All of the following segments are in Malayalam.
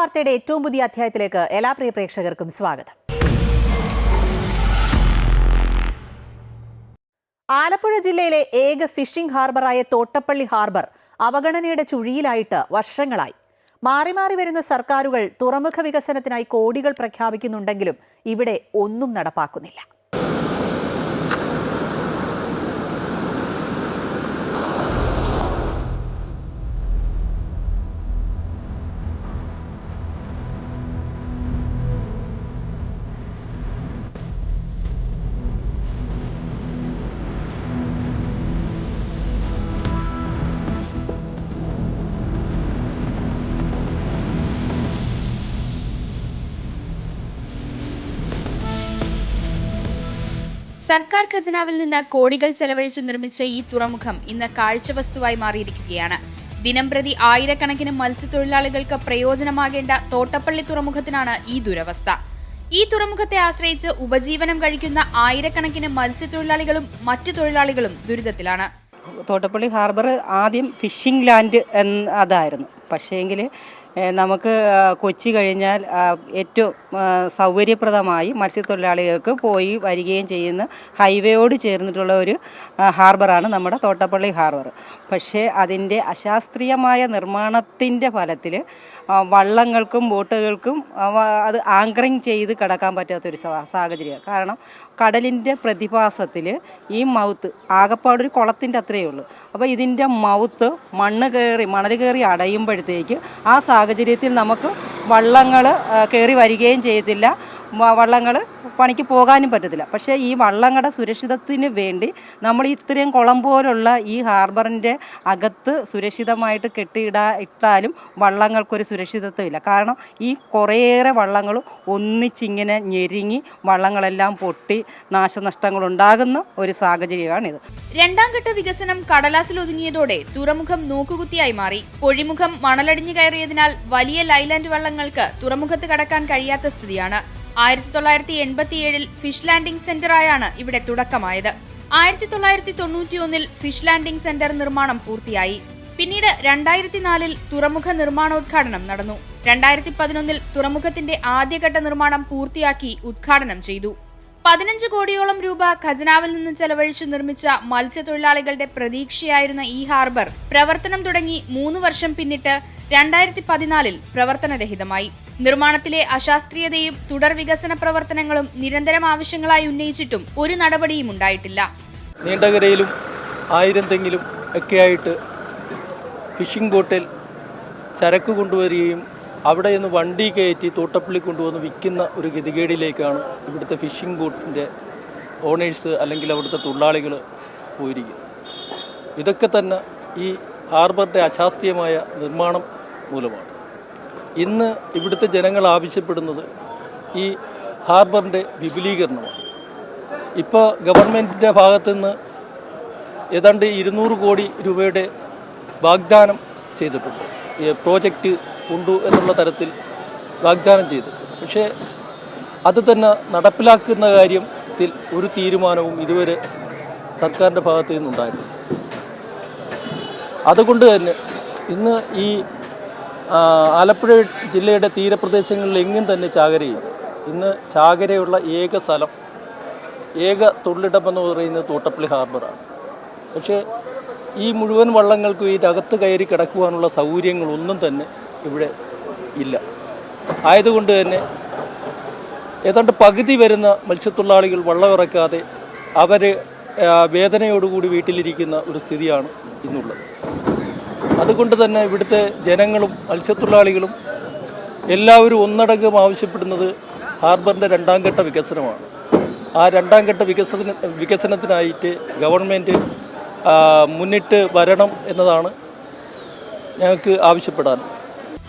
വാർത്തയുടെ ഏറ്റവും പുതിയ അധ്യായത്തിലേക്ക് എല്ലാ പ്രിയ പ്രേക്ഷകർക്കും സ്വാഗതം. ആലപ്പുഴ ജില്ലയിലെ ഏക ഫിഷിംഗ് ഹാർബറായ തോട്ടപ്പള്ളി ഹാർബർ അവഗണനയുടെ ചുഴിയിലായിട്ട് വർഷങ്ങളായി. മാറി മാറി വരുന്ന സർക്കാരുകൾ തുറമുഖ വികസനത്തിനായി കോടികൾ പ്രഖ്യാപിക്കുന്നുണ്ടെങ്കിലും ഇവിടെ ഒന്നും നടപ്പാക്കുന്നില്ല. സർക്കാർ ഖജനാവിൽ നിന്ന് കോടികൾ ചെലവഴിച്ച് നിർമ്മിച്ച ഈ തുറമുഖം ഇന്ന് കാഴ്ചവസ്തുവായി മാറിയിരിക്കുകയാണ്. ദിനംപ്രതി ആയിരക്കണക്കിന് മത്സ്യത്തൊഴിലാളികൾക്ക് പ്രയോജനമാകേണ്ട തോട്ടപ്പള്ളി തുറമുഖത്തിനാണ് ഈ ദുരവസ്ഥ. ഈ തുറമുഖത്തെ ആശ്രയിച്ച് ഉപജീവനം കഴിക്കുന്ന ആയിരക്കണക്കിന് മത്സ്യത്തൊഴിലാളികളും മറ്റു തൊഴിലാളികളും ദുരിതത്തിലാണ്. തോട്ടപ്പള്ളി ഹാർബർ ആദ്യം ഫിഷിംഗ് ലാൻഡ് അതായിരുന്നു. പക്ഷേ പക്ഷേങ്കിൽ നമുക്ക് കൊച്ചി കഴിഞ്ഞാൽ ഏറ്റവും സൗകര്യപ്രദമായി മത്സ്യത്തൊഴിലാളികൾക്ക് പോയി വരികയും ചെയ്യുന്ന ഹൈവേയോട് ചേർന്നിട്ടുള്ള ഒരു ഹാർബറാണ് നമ്മുടെ തോട്ടപ്പള്ളി ഹാർബർ. പക്ഷേ അതിന്റെ അശാസ്ത്രീയമായ നിർമ്മാണത്തിന്റെ ഫലത്തിൽ വള്ളങ്ങൾക്കും ബോട്ടുകൾക്കും അത് ആങ്കറിങ് ചെയ്ത് കിടക്കാൻ പറ്റാത്തൊരു സാ- സാഹചര്യമാണ്. കാരണം കടലിന്റെ പ്രതിഭാസത്തിൽ ഈ മൗത്ത് ആകപ്പാടൊരു കുളത്തിന്റെ അത്രയേ ഉള്ളൂ. അപ്പോൾ ഇതിന്റെ മൗത്ത് മണ്ണ് കയറി മണൽ കയറി അടയുമ്പോഴത്തേക്ക് ആ സാഹചര്യത്തിൽ നമുക്ക് വള്ളങ്ങൾ കയറി വരികയും ചെയ്യത്തില്ല വള്ളങ്ങൾ പണിക്ക് പോകാനും പറ്റത്തില്ല. പക്ഷേ ഈ വള്ളങ്ങളുടെ സുരക്ഷിതത്തിന് വേണ്ടി നമ്മൾ ഇത്രയും കുളം പോലുള്ള ഈ ഹാർബറിന്റെ അകത്ത് സുരക്ഷിതമായിട്ട് കെട്ടിയിടാ ഇട്ടാലും വള്ളങ്ങൾക്കൊരു സുരക്ഷിതത്വമില്ല. കാരണം ഈ കുറേയേറെ വള്ളങ്ങൾ ഒന്നിച്ചിങ്ങനെ ഞെരുങ്ങി വള്ളങ്ങളെല്ലാം പൊട്ടി നാശനഷ്ടങ്ങൾ ഉണ്ടാകുന്ന ഒരു സാഹചര്യമാണിത്. രണ്ടാം ഘട്ട വികസനം കടലാസിൽ ഒതുങ്ങിയതോടെ തുറമുഖം നോക്കുകുത്തിയായി മാറി. പൊഴിമുഖം മണലടിഞ്ഞു കയറിയതിനാൽ വലിയ ലൈലാൻഡ് വള്ളങ്ങൾക്ക് തുറമുഖത്ത് കടക്കാൻ കഴിയാത്ത സ്ഥിതിയാണ്. ആയിരത്തി തൊള്ളായിരത്തി എൺപത്തിയേഴിൽ ഫിഷ് ലാൻഡിംഗ് സെന്ററായാണ് ഇവിടെ തുടക്കമായത്. ആയിരത്തി തൊള്ളായിരത്തി തൊണ്ണൂറ്റിയൊന്നിൽ ഫിഷ് ലാൻഡിംഗ് സെന്റർ നിർമ്മാണം പൂർത്തിയായി. പിന്നീട് രണ്ടായിരത്തി നാലിൽ തുറമുഖ നിർമ്മാണോദ്ഘാടനം നടന്നു. രണ്ടായിരത്തി പതിനൊന്നിൽ തുറമുഖത്തിന്റെ ആദ്യഘട്ട നിർമ്മാണം പൂർത്തിയാക്കി ഉദ്ഘാടനം ചെയ്തു. പതിനഞ്ച് കോടിയോളം രൂപ ഖജനാവിൽ നിന്ന് ചെലവഴിച്ച് നിർമ്മിച്ച മത്സ്യത്തൊഴിലാളികളുടെ പ്രതീക്ഷയായിരുന്ന ഈ ഹാർബർ പ്രവർത്തനം തുടങ്ങി മൂന്ന് വർഷം പിന്നിട്ട് രണ്ടായിരത്തി പതിനാലിൽ പ്രവർത്തനരഹിതമായി. നിർമ്മാണത്തിലെ അശാസ്ത്രീയതയും തുടർ വികസന പ്രവർത്തനങ്ങളും നിരന്തരം ആവശ്യങ്ങളായി ഉന്നയിച്ചിട്ടും ഒരു നടപടിയും ഉണ്ടായിട്ടില്ല. നീണ്ടകരയിലും ആയിരം തെങ്ങിലും ഒക്കെയായിട്ട് ഫിഷിംഗ് ബോട്ടിൽ ചരക്ക് കൊണ്ടുവരികയും അവിടെ നിന്ന് വണ്ടി കയറ്റി തോട്ടപ്പള്ളി കൊണ്ടുവന്ന് വിൽക്കുന്ന ഒരു ഗതികേടിലേക്കാണ് ഇവിടുത്തെ ഫിഷിംഗ് ബോട്ടിന്റെ ഓണേഴ്സ് അല്ലെങ്കിൽ അവിടുത്തെ തൊഴിലാളികൾ പോയിരിക്കുന്നത്. ഇതൊക്കെ തന്നെ ഈ ഹാർബറിന്റെ അശാസ്ത്രീയമായ നിർമ്മാണം മൂലമാണ്. ഇന്ന് ഇവിടുത്തെ ജനങ്ങൾ ആവശ്യപ്പെടുന്നത് ഈ ഹാർബറിന്റെ വിപുലീകരണമാണ്. ഇപ്പോൾ ഗവൺമെന്റിന്റെ ഭാഗത്തു നിന്ന് ഏതാണ്ട് ഇരുന്നൂറ് കോടി രൂപയുടെ വാഗ്ദാനം ചെയ്തിട്ടുണ്ട്. ഈ പ്രോജക്റ്റ് ഉണ്ടു എന്നുള്ള തരത്തിൽ വാഗ്ദാനം ചെയ്തിട്ടുണ്ട്. പക്ഷേ അത് തന്നെ നടപ്പിലാക്കുന്ന കാര്യത്തിൽ ഒരു തീരുമാനവും ഇതുവരെ സർക്കാരിന്റെ ഭാഗത്തു നിന്നുണ്ടായിട്ടില്ല അതുകൊണ്ട് തന്നെ ഇന്ന് ഈ ആലപ്പുഴ ജില്ലയുടെ തീരപ്രദേശങ്ങളിൽ എങ്ങും തന്നെ ചാകരയില്ല. ഇന്ന് ചാകരയുള്ള ഏക സ്ഥലം ഏക തൊഴിലിടം എന്ന് പറയുന്നത് തോട്ടപ്പള്ളി ഹാർബറാണ് പക്ഷേ ഈ മുഴുവൻ വള്ളങ്ങൾക്കും ഇതിനകത്ത് കയറി കിടക്കുവാനുള്ള സൗകര്യങ്ങളൊന്നും തന്നെ ഇവിടെ ഇല്ല. ആയതുകൊണ്ട് തന്നെ ഏതാണ്ട് പകുതി വരുന്ന മത്സ്യത്തൊഴിലാളികൾ വള്ളമിറക്കാതെ അവർ വേദനയോടുകൂടി വീട്ടിലിരിക്കുന്ന ഒരു സ്ഥിതിയാണ് ഇന്നുള്ളത്. അതുകൊണ്ട് തന്നെ ഇവിടുത്തെ ജനങ്ങളും മത്സ്യത്തൊഴിലാളികളും എല്ലാവരും ഒന്നടങ്കം ആവശ്യപ്പെടുന്നത് ഹാർബറിന്റെ രണ്ടാം ഘട്ട വികസനമാണ്. ആ രണ്ടാം ഘട്ട വികസന വികസനത്തിനായിട്ട് ഗവൺമെന്റ് മുന്നിട്ട് വരണം എന്നതാണ് ഞങ്ങൾക്ക് ആവശ്യപ്പെടാൻ.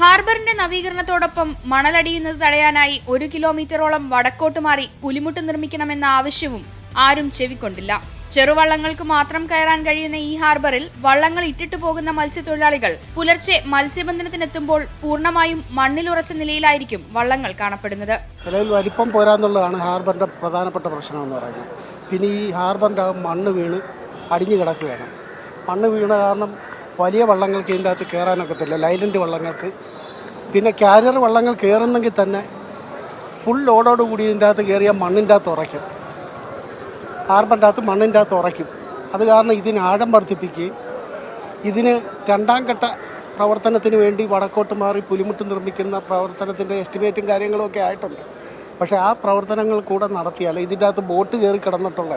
ഹാർബറിന്റെ നവീകരണത്തോടൊപ്പം മണലടിയുന്നത് തടയാനായി ഒരു കിലോമീറ്ററോളം വടക്കോട്ട് മാറി പുലിമുട്ട് നിർമ്മിക്കണമെന്ന ആവശ്യവും ആരും ചെവിക്കൊണ്ടില്ല. ചെറുവള്ളങ്ങൾക്ക് മാത്രം കയറാൻ കഴിയുന്ന ഈ ഹാർബറിൽ വള്ളങ്ങൾ ഇട്ടിട്ടു പോകുന്ന മത്സ്യത്തൊഴിലാളികൾ പുലർച്ചെ മത്സ്യബന്ധനത്തിനെത്തുമ്പോൾ പൂർണമായും മണ്ണിലുറച്ച നിലയിലായിരിക്കും വള്ളങ്ങൾ കാണപ്പെടുന്നത്. നിലവിൽ വലിപ്പം പോരാന്നുള്ളതാണ് ഹാർബറിന്റെ പ്രധാനപ്പെട്ട പ്രശ്നം പറയുന്നത്. പിന്നെ ഈ ഹാർബറിന്റെ മണ്ണ് വീണ് അടിഞ്ഞു കിടക്കുകയാണ്. മണ്ണ് വീണ കാരണം വലിയ വള്ളങ്ങൾക്ക് ഇതിന്റെ അകത്ത് കയറാനൊക്കത്തില്ല ലൈലൻഡ് വള്ളങ്ങൾക്ക്. പിന്നെ കാരിയർ വള്ളങ്ങൾ കയറുന്നെങ്കിൽ തന്നെ ഫുൾ ലോഡോട് കൂടി ഇതിന്റെ അകത്ത് കയറിയാൽ മണ്ണിന്റെ അകത്ത് ഉറയ്ക്കും. ഹാർബറിന്റെ അകത്ത് മണ്ണിന്റെ അകത്ത് ഉറയ്ക്കും. അത് കാരണം ഇതിന് ആഴം വർദ്ധിപ്പിക്കുകയും ഇതിന് രണ്ടാം ഘട്ട പ്രവർത്തനത്തിന് വേണ്ടി വടക്കോട്ട് മാറി പുലിമുട്ട് നിർമ്മിക്കുന്ന പ്രവർത്തനത്തിന്റെ എസ്റ്റിമേറ്റും കാര്യങ്ങളും ഒക്കെ ആയിട്ടുണ്ട്. പക്ഷേ ആ പ്രവർത്തനങ്ങൾ കൂടെ നടത്തിയാൽ ഇതിന്റെ അകത്ത് ബോട്ട് കയറി കിടന്നിട്ടുള്ള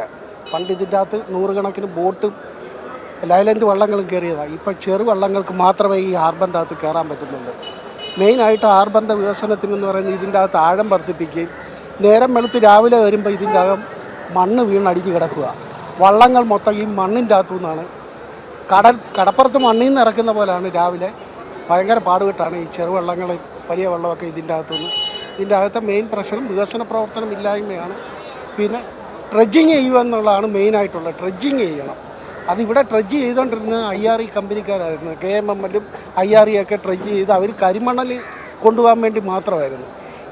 പണ്ട് ഇതിന്റെ അകത്ത് നൂറുകണക്കിന് ബോട്ടും ലൈലൻഡ് വള്ളങ്ങളും കയറിയതാണ് ഇപ്പോൾ ചെറു വള്ളങ്ങൾക്ക് മാത്രമേ ഈ ഹാർബറിന്റെ അകത്ത് കയറാൻ പറ്റുന്നുള്ളൂ. മെയിനായിട്ട് ഹാർബറിന്റെ വികസനത്തിനെന്ന് പറയുന്നത് ഇതിന്റെ അകത്ത് ആഴം വർദ്ധിപ്പിക്കുകയും നേരം വെളുത്ത് രാവിലെ വരുമ്പോൾ ഇതിന്റെ അകം മണ്ണ് വീണടിഞ്ഞ് കിടക്കുക. വള്ളങ്ങൾ മൊത്തം ഈ മണ്ണിന്റെ അകത്തു നിന്നാണ്. കടൽ കടപ്പുറത്ത് മണ്ണിൽ നിന്ന് ഇറക്കുന്ന പോലെയാണ് രാവിലെ. ഭയങ്കര പാടുകെട്ടാണ് ഈ ചെറുവള്ളങ്ങൾ വലിയ വെള്ളമൊക്കെ ഇതിന്റെ അകത്തുനിന്ന് ഇതിന്റെ അകത്തെ മെയിൻ പ്രശ്നം വികസന പ്രവർത്തനം ഇല്ലായ്മയാണ്. പിന്നെ ട്രെഡ്ജിങ് ചെയ്യുക എന്നുള്ളതാണ് മെയിനായിട്ടുള്ളത് ട്രെഡ്ജിങ് ചെയ്യണം. അതിവിടെ ട്രെഡ്ജ് ചെയ്തുകൊണ്ടിരുന്ന ഐ ആർ ഇ കമ്പനിക്കാരായിരുന്നു. കെ എം എം എല്ലും ഐ ആർ ഇ ഒക്കെ ട്രെഡ്ജ് ചെയ്ത് അവർ കരിമണൽ കൊണ്ടുപോകാൻ വേണ്ടി മാത്രമായിരുന്നു.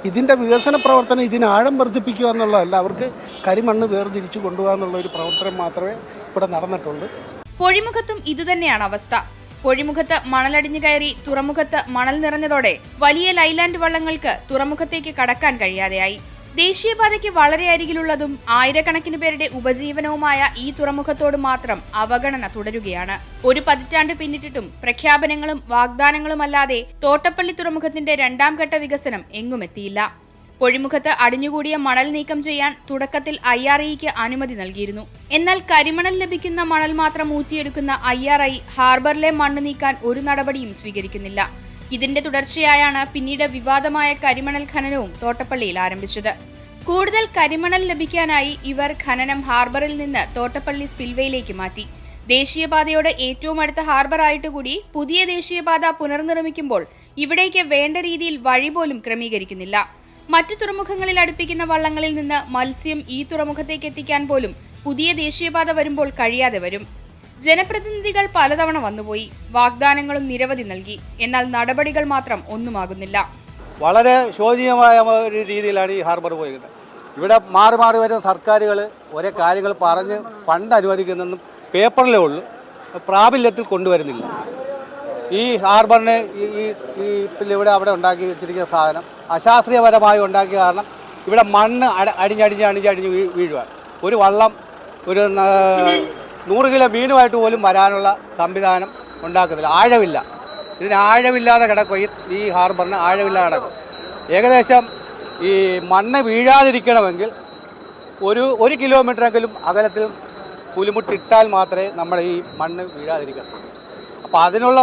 ഇതിന്റെ വികസന പ്രവർത്തനം ഇതിന് ആഴം വർദ്ധിപ്പിക്കുക എന്നുള്ളതല്ല അവർക്ക് കരിമണ്ണ് വേർതിരിച്ചു കൊണ്ടുപോകുക എന്നുള്ള ഒരു പ്രവർത്തനം മാത്രമേ ഇവിടെ നടന്നിട്ടുള്ളൂ. പൊഴിമുഖത്തും ഇതുതന്നെയാണ് അവസ്ഥ. പൊഴിമുഖത്ത് മണലടിഞ്ഞു കയറി തുറമുഖത്ത് മണൽ നിറഞ്ഞതോടെ വലിയ ലൈലാൻഡ് വള്ളങ്ങൾക്ക് തുറമുഖത്തേക്ക് കടക്കാൻ കഴിയാതെയായി. ദേശീയപാതയ്ക്ക് വളരെ അരികിലുള്ളതും ആയിരക്കണക്കിന് പേരുടെ ഉപജീവനവുമായ ഈ തുറമുഖത്തോട് മാത്രം അവഗണന തുടരുകയാണ്. ഒരു പതിറ്റാണ്ട് പിന്നിട്ടിട്ടും പ്രഖ്യാപനങ്ങളും വാഗ്ദാനങ്ങളുമല്ലാതെ തോട്ടപ്പള്ളി തുറമുഖത്തിന്റെ രണ്ടാം ഘട്ട വികസനം എങ്ങുമെത്തിയില്ല. പൊഴിമുഖത്ത് അടിഞ്ഞുകൂടിയ മണൽ നീക്കം ചെയ്യാൻ തുടക്കത്തിൽ ഐ ആർ ഐക്ക് അനുമതി നൽകിയിരുന്നു. എന്നാൽ കരിമണൽ ലഭിക്കുന്ന മണൽ മാത്രം ഊറ്റിയെടുക്കുന്ന ഐ ആർ ഐ ഹാർബറിലെ മണ്ണ് നീക്കാൻ ഒരു നടപടിയും സ്വീകരിക്കുന്നില്ല. ഇതിന്റെ തുടർച്ചയായാണ് പിന്നീട് വിവാദമായ കരിമണൽ ഖനനവും തോട്ടപ്പള്ളിയിൽ ആരംഭിച്ചത്. കൂടുതൽ കരിമണൽ ലഭിക്കാനായി ഇവർ ഖനനം ഹാർബറിൽ നിന്ന് തോട്ടപ്പള്ളി സ്പിൽവേയിലേക്ക് മാറ്റി. ദേശീയപാതയോട് ഏറ്റവും അടുത്ത ഹാർബർ ആയിട്ട് കൂടി പുതിയ ദേശീയപാത പുനർനിർമ്മിക്കുമ്പോൾ ഇവിടേക്ക് വേണ്ട രീതിയിൽ വഴി പോലും ക്രമീകരിക്കുന്നില്ല. മറ്റു തുറമുഖങ്ങളിൽ അടുപ്പിക്കുന്ന വള്ളങ്ങളിൽ നിന്ന് മത്സ്യം ഈ തുറമുഖത്തേക്ക് എത്തിക്കാൻ പോലും പുതിയ ദേശീയപാത വരുമ്പോൾ കഴിയാതെ വരും. ജനപ്രതിനിധികൾ പലതവണ വന്നുപോയി. വാഗ്ദാനങ്ങളും നിരവധി നൽകി. എന്നാൽ നടപടികൾ മാത്രം ഒന്നുമാകുന്നില്ല. വളരെ ശോചനീയമായ ഒരു രീതിയിലാണ് ഈ ഹാർബർ പോയിരുന്നത്. ഇവിടെ മാറി മാറി വരുന്ന സർക്കാരുകൾ ഒരേ കാര്യങ്ങൾ പറഞ്ഞ് ഫണ്ട് അനുവദിക്കുന്നെന്നും പേപ്പറിലേ ഉള്ളൂ. പ്രാബല്യത്തിൽ കൊണ്ടുവരുന്നില്ല. ഈ ഹാർബറിന് ഈ ഈ ഇവിടെ അവിടെ ഉണ്ടാക്കി വെച്ചിരിക്കുന്ന സാധനം അശാസ്ത്രീയപരമായി ഉണ്ടാക്കിയ കാരണം ഇവിടെ മണ്ണ് അട അടിഞ്ഞടിഞ്ഞ് അടിഞ്ഞടിഞ്ഞ് വീഴുക ഒരു വള്ളം ഒരു നൂറ് കിലോ മീനുമായിട്ട് പോലും വരാനുള്ള സംവിധാനം ഉണ്ടാക്കുന്നില്ല. ആഴമില്ല ഇതിന് ആഴമില്ലാതെ കിടക്കും. ഈ ഈ ഹാർബറിന് ആഴമില്ലാതെ കിടക്കും. ഏകദേശം ഈ മണ്ണ് വീഴാതിരിക്കണമെങ്കിൽ ഒരു ഒരു കിലോമീറ്ററെങ്കിലും അകലത്തിൽ പുലിമുട്ടിട്ടാൽ മാത്രമേ നമ്മുടെ ഈ മണ്ണ് വീഴാതിരിക്കത്തുള്ളൂ. അപ്പോൾ അതിനുള്ള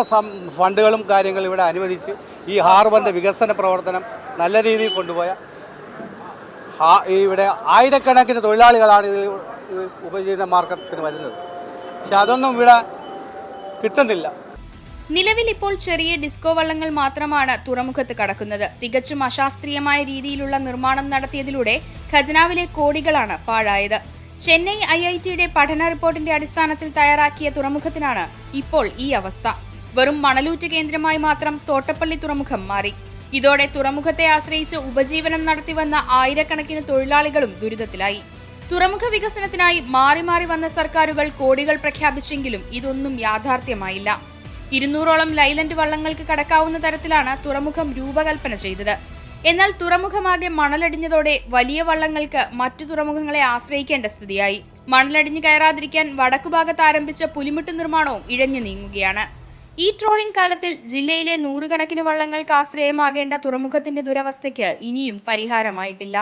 ഫണ്ടുകളും കാര്യങ്ങളും ഇവിടെ അനുവദിച്ച് ഈ ഹാർബറിന്റെ വികസന പ്രവർത്തനം നല്ല രീതിയിൽ കൊണ്ടുപോയ ഇവിടെ ആയിരക്കണക്കിന് തൊഴിലാളികളാണ് ഇതിൽ ഉപജീവന മാർഗത്തിന് വരുന്നത്. പക്ഷെ അതൊന്നും ഇവിടെ കിട്ടുന്നില്ല. നിലവിൽ ഇപ്പോൾ ചെറിയ ഡിസ്കോ വള്ളങ്ങൾ മാത്രമാണ് തുറമുഖത്ത് കടക്കുന്നത്. തികച്ചും അശാസ്ത്രീയമായ രീതിയിലുള്ള നിർമ്മാണം നടത്തിയതിലൂടെ ഖജനാവിലെ കോടികളാണ് പാഴായത്. ചെന്നൈ ഐ ഐ ടിയുടെ പഠന റിപ്പോർട്ടിന്റെ അടിസ്ഥാനത്തിൽ തയ്യാറാക്കിയ തുറമുഖത്തിനാണ് ഇപ്പോൾ ഈ അവസ്ഥ. വെറും മണലൂറ്റ് കേന്ദ്രമായി മാത്രം തോട്ടപ്പള്ളി തുറമുഖം മാറി. ഇതോടെ തുറമുഖത്തെ ആശ്രയിച്ച് ഉപജീവനം നടത്തിവന്ന ആയിരക്കണക്കിന് തൊഴിലാളികളും ദുരിതത്തിലായി. തുറമുഖ വികസനത്തിനായി മാറി മാറി വന്ന സർക്കാരുകൾ കോടികൾ പ്രഖ്യാപിച്ചെങ്കിലും ഇതൊന്നും യാഥാർത്ഥ്യമായില്ല. ഇരുന്നൂറോളം ലൈലൻഡ് വള്ളങ്ങൾക്ക് കടക്കാവുന്ന തരത്തിലാണ് തുറമുഖം രൂപകൽപ്പന ചെയ്തത്. എന്നാൽ തുറമുഖമാകെ മണലടിഞ്ഞതോടെ വലിയ വള്ളങ്ങൾക്ക് മറ്റു തുറമുഖങ്ങളെ ആശ്രയിക്കേണ്ട സ്ഥിതിയായി. മണലടിഞ്ഞു കയറാതിരിക്കാൻ വടക്കുഭാഗത്ത് ആരംഭിച്ച പുലിമുട്ട് നിർമ്മാണവും ഇഴഞ്ഞു നീങ്ങുകയാണ്. ഈ ട്രോളിംഗ് കാലത്തിൽ ജില്ലയിലെ നൂറുകണക്കിന് വള്ളങ്ങൾക്ക് ആശ്രയമാകേണ്ട തുറമുഖത്തിന്റെ ദുരവസ്ഥയ്ക്ക് ഇനിയും പരിഹാരമായിട്ടില്ല.